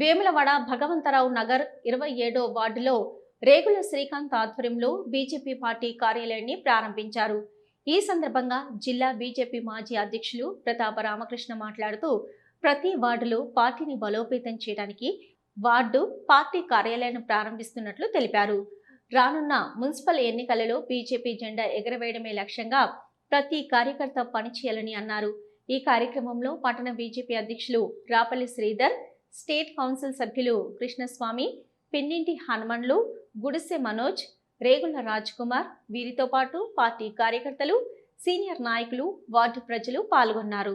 వేములవాడ భగవంతరావు నగర్ ఇరవై ఏడో వార్డులో రేగుల శ్రీకాంత్ ఆధ్వర్యంలో బీజేపీ పార్టీ కార్యాలయాన్ని ప్రారంభించారు. ఈ సందర్భంగా జిల్లా బీజేపీ మాజీ అధ్యక్షులు ప్రతాప రామకృష్ణ మాట్లాడుతూ ప్రతి వార్డులో పార్టీని బలోపేతం చేయడానికి వార్డు పార్టీ కార్యాలయాన్ని ప్రారంభిస్తున్నట్లు తెలిపారు. రానున్న మున్సిపల్ ఎన్నికలలో బీజేపీ జెండా ఎగరవేయడమే లక్ష్యంగా ప్రతి కార్యకర్త పనిచేయాలని అన్నారు. ఈ కార్యక్రమంలో పట్టణ బీజేపీ అధ్యక్షులు రాపల్లి శ్రీధర్ స్టేట్ కౌన్సిల్ సభ్యులు కృష్ణస్వామి పిన్నింటి హనుమన్లు గుడిసె మనోజ్ రేగుల రాజ్ కుమార్ వీరితో పాటు పార్టీ కార్యకర్తలు సీనియర్ నాయకులు వార్డు ప్రజలు పాల్గొన్నారు.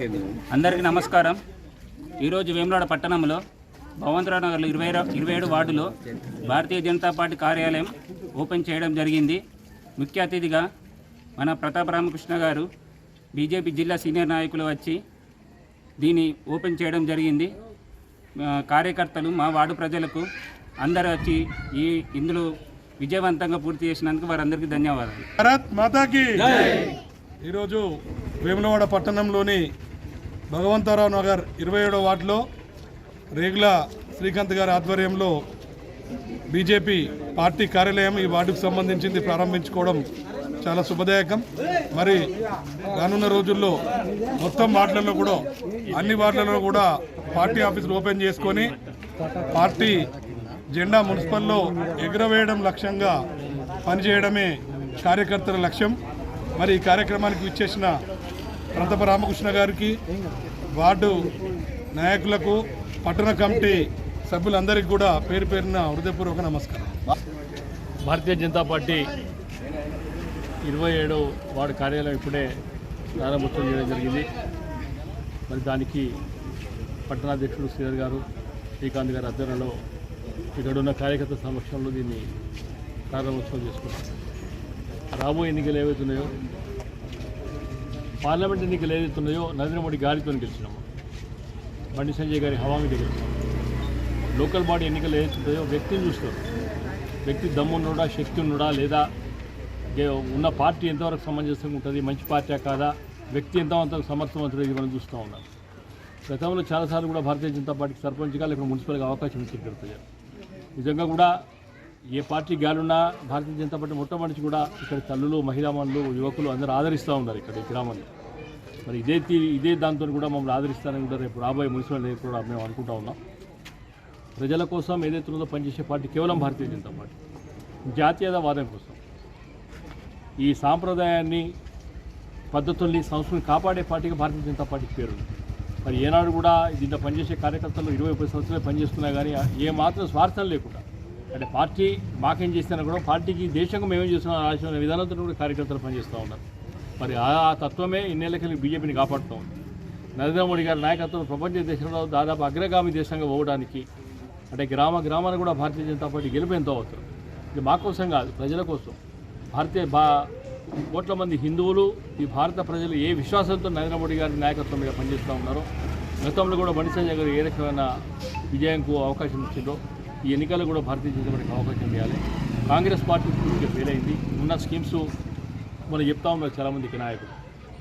అందరికీ నమస్కారం. ఈరోజు వేములాడ పట్టణంలో భగవంతరావు నగర్లో ఇరవై ఇరవై ఏడు వార్డులో భారతీయ జనతా పార్టీ కార్యాలయం ఓపెన్ చేయడం జరిగింది. ముఖ్య అతిథిగా మన ప్రతాప రామకృష్ణ గారు బీజేపీ జిల్లా సీనియర్ నాయకులు వచ్చి దీన్ని ఓపెన్ చేయడం జరిగింది. కార్యకర్తలు మా వార్డు ప్రజలకు అందరూ వచ్చి ఈ ఇందులో విజయవంతంగా పూర్తి చేసినందుకు వారందరికీ ధన్యవాదాలు. భారత్ మాతాకి. ఈరోజు వేములవాడ పట్టణంలోని భగవంతరావు నగర్ ఇరవై ఏడో వార్డులో రేగుల శ్రీకాంత్ గారి ఆధ్వర్యంలో బీజేపీ పార్టీ కార్యాలయం ఈ వార్డుకు సంబంధించింది ప్రారంభించుకోవడం చాలా శుభదాయకం. మరి రానున్న రోజుల్లో మొత్తం వార్డులలో కూడా అన్ని వార్డులలో కూడా పార్టీ ఆఫీసులు ఓపెన్ చేసుకొని పార్టీ జెండా మున్సిపల్లో ఎగురవేయడం లక్ష్యంగా పనిచేయడమే కార్యకర్తల లక్ష్యం. మరి ఈ కార్యక్రమానికి విచ్చేసిన ప్రతాప రామకృష్ణ గారికి వార్డు నాయకులకు పట్టణ కమిటీ సభ్యులందరికీ కూడా పేరు పేరున హృదయపూర్వక నమస్కారం. భారతీయ జనతా పార్టీ ఇరవై ఏడో వార్డు కార్యాలయం ఇప్పుడే ప్రారంభోత్సవం చేయడం జరిగింది. మరి దానికి పట్టణాధ్యక్షుడు శ్రీధర్ గారు శ్రీకాంత్ గారి ఆధ్వర్యంలో ఇక్కడున్న కార్యకర్త సమక్షంలో దీన్ని ప్రారంభోత్సవం చేసుకున్నాం రాబోయే ఎన్నికలు ఏవైతున్నాయో పార్లమెంట్ ఎన్నికలు ఏదైతున్నాయో నరేంద్ర మోడీ గారితో గెలిచినాము. బండి సంజయ్ గారి హవామి మీద గెలిచినాము లోకల్ బాడీ ఎన్నికలు ఏదైతుంటాయో వ్యక్తిని చూస్తారు. వ్యక్తి దమ్మున్నోడా శక్తి ఉన్నడా లేదా ఉన్న పార్టీ ఎంతవరకు సమంజసంగా ఉంటుంది మంచి పార్టీ కాదా వ్యక్తి ఎంతవంత సమర్థవంతుడు ఇది మనం చూస్తూ ఉన్నాం. గతంలో చాలాసార్లు కూడా భారతీయ జనతా పార్టీకి సర్పంచ్గా లేకపోతే మున్సిపల్గా అవకాశం ఇచ్చి నిజంగా కూడా ఏ పార్టీ గాలున్నా భారతీయ జనతా పార్టీ మొట్టమొదటి కూడా ఇక్కడ తల్లులు మహిళామణులు యువకులు అందరూ ఆదరిస్తూ ఉన్నారు ఇక్కడ ఈ గ్రామాన్ని మరి ఇదే తీ ఇదే దాంతో కూడా మమ్మల్ని ఆదరిస్తారని కూడా రేపు రాబోయే మున్సిపల్ కూడా మేము అనుకుంటా ఉన్నాం. ప్రజల కోసం ఏదైతే ఉందో పనిచేసే పార్టీ కేవలం భారతీయ జనతా పార్టీ. జాతీయతావాదం కోసం. ఈ సాంప్రదాయాన్ని పద్ధతుల్ని సంస్కృతిని కాపాడే పార్టీకి భారతీయ జనతా పార్టీకి పేరు మరి ఏనాడు కూడా దీంట్లో పనిచేసే కార్యకర్తలు ఇరవై ముప్పై సంవత్సరాలు పనిచేస్తున్నా కానీ ఏ మాత్రం స్వార్థం లేకుండా అంటే పార్టీ మాకేం చేసినా కూడా పార్టీకి దేశంగా మేమేం చేస్తున్నాం ఆలోచన విధానంతో కూడా కార్యకర్తలు పనిచేస్తూ ఉన్నారు. మరి ఆ తత్వమే ఇన్నేళ్ళకి బీజేపీని కాపాడుతూ ఉంది. నరేంద్ర మోడీ గారి నాయకత్వం ప్రపంచ దేశంలో దాదాపు అగ్రగామి దేశంగా పోవడానికి అంటే గ్రామ గ్రామాన్ని కూడా భారతీయ జనతా పార్టీ గెలిపేంతో అవుతుంది. ఇది మా కోసం కాదు ప్రజల కోసం. భారతీయ బా కోట్ల మంది హిందువులు ఈ భారత ప్రజలు ఏ విశ్వాసంతో నరేంద్ర మోడీ గారి నాయకత్వం మీద పనిచేస్తూ ఉన్నారో గతంలో కూడా బండి సంజయ్ గారు ఏ రకమైన విజయంకు అవకాశం ఇచ్చిందో ఈ ఎన్నికల్లో కూడా భారతీయ జనతా పార్టీకి అవకాశం ఇవ్వాలి. కాంగ్రెస్ పార్టీ పూర్తిగా ఫెయిల్ అయింది ఉన్న స్కీమ్స్ మనం చెప్తా ఉన్నారు చాలామందికి నాయకులు.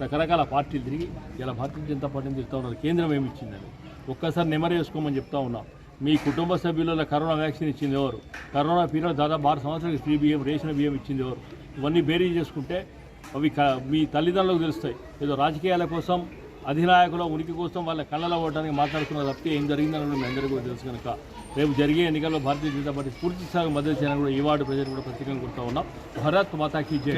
రకరకాల పార్టీలు తిరిగి ఇలా భారతీయ జనతా పార్టీని తిరుగుతూ ఉన్నారు. కేంద్రం ఏమి ఇచ్చిందని. ఒక్కసారి నెమరు వేసుకోమని చెప్తా ఉన్నాం. మీ కుటుంబ సభ్యులలో కరోనా వ్యాక్సిన్ ఇచ్చింది ఎవరు? కరోనా పీరియడ్ దాదాపు ఆరు సంవత్సరాలకి ఫ్రీ బియ్యం రేషన్ బియ్యం ఇచ్చింది ఎవరు? ఇవన్నీ బేరీ చేసుకుంటే అవి మీ తల్లిదండ్రులకు తెలుస్తాయి. ఏదో రాజకీయాల కోసం అధినాయకుల ఉనికి కోసం వాళ్ళ కళ్ళలో ఓడడానికి మాట్లాడుకున్న తప్పితే ఏం జరిగిందని మీ అందరికీ కూడా తెలుసు కనుక. రేపు జరిగే ఎన్నికల్లో భారతీయ జనతా పార్టీ పూర్తి స్థాయి మద్దతు చేయాలని కూడా ఈ వార్డు ప్రజలు కూడా ప్రత్యేకంగా కోరుతా ఉన్నాం. భరత్ మాతాకి జై.